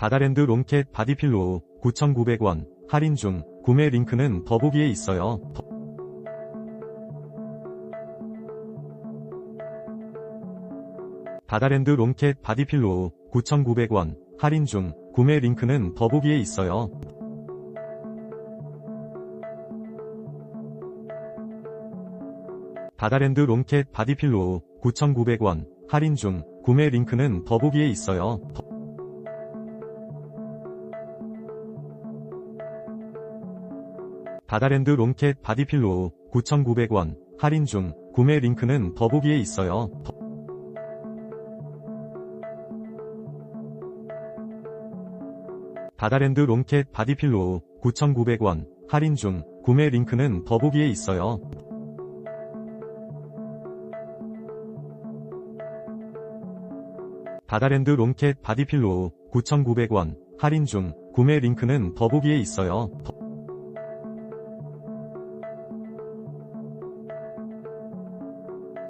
바다랜드 롱캣 바디필로우 9,900원 할인 중 구매 링크는 더보기에 있어요. 더- 바다랜드 롱캣 바디필로우 9,900원 할인 중 구매 링크는 더보기에 있어요. 바다랜드 롱캣 바디필로우 9,900원 할인 중 구매 링크는 더보기에 있어요. 바다랜드 롱캣 바디필로우 9,900원 할인 중 구매 링크는 더보기에 있어요. 더- 바다랜드 롱캣 바디필로우 9,900원 할인 중 구매 링크는 더보기에 있어요. 바다랜드 롱캣 바디필로우 9,900원 할인 중 구매 링크는 더보기에 있어요. 더-